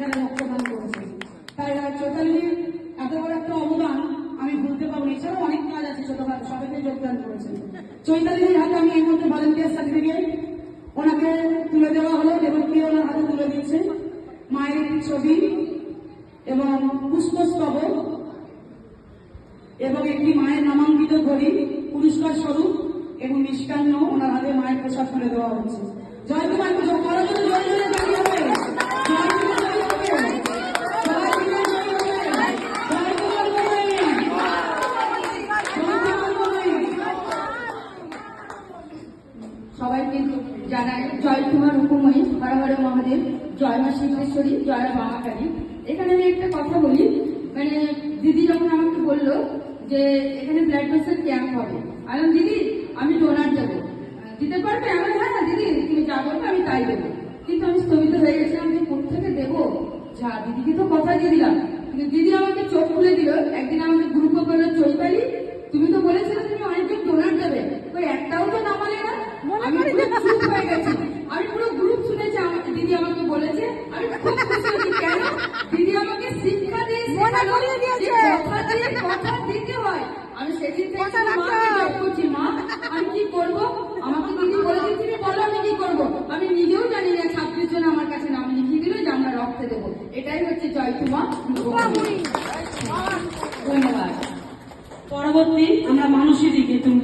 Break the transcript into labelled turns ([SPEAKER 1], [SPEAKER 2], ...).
[SPEAKER 1] সেখানে রক্তদান করেছে তাই চৈতালির এত বড় একটা অবদান আমি ভুলতে পারব এছাড়াও অনেক কাজ আছে ছোটখাটো, সবাইকে যোগদান করেছেন। চৈতালির হাতে আমি এই মধ্যে ভলেন্টিয়ার সার্টিফিকেট ওনাকে তুলে দেওয়া হলো দেবপ্রিয় ওনার হাতে তুলে দিয়েছে। মায়ের একটি ছবি এবং পুষ্পস্তব এবং একটি মায়ের নামাঙ্কিত ঘড়ি, পুরস্কার স্বরূপ এবং নিষ্কান্ন ওনার হাতে মায়ের প্রসাদ তুলে দেওয়া হচ্ছে জয় তোমার প্রসাদ
[SPEAKER 2] সবাইকে জানাই জয় কুমার উপময়ী হর হর মহাদেব জয় মা সিদ্ধেশ্বরী জয় মা কালী এখানে আমি একটা কথা বলি মানে দিদি যখন আমাকে বলল যে এখানে ব্লাড প্রেশার ক্যাম্প হবে আমি দিদি আমি ডোনার দেবো। দিতে পারবে? আমি হ্যাঁ হ্যাঁ, দিদি তুমি যা বলবে আমি তাই দেবো। কিন্তু আমি স্থগিত হয়ে গেছিলাম যে কোথেকে দেবো? যা দিদিকে তো কথা দিয়ে দিলাম। কিন্তু দিদি আমাকে চোখ খুলে দিল একদিন আমাকে গ্রুপ করল চৈতালি তুমি তো বলেছিলে তুমি অনেকজন ডোনার দেবে ওই একটাও তো নামালে না আমি পুরো চুপ হয়ে গেছি। আমি পুরো গ্রুপ শুনেছি দিদি আমাকে বলেছে। আমি খুব খুশি হয়েছি। কেন? দিদি আমাকে শিক্ষা দিয়ে শেখালো যে কথা দিয়ে কথা দিতে হয়। আমি সেদিন থেকে মাকে। করছি মা আমি কি করব? আমাকে দিদি বলে দিচ্ছি বলো আমি কি করব? আমি নিজেও জানি না ছাত্রীর জন্য আমার কাছে নাম লিখিয়ে দিল যে আমরা রক্তে দেবো। এটাই হচ্ছে জয়কুমা। ধন্যবাদ।
[SPEAKER 1] পরবর্তী আমরা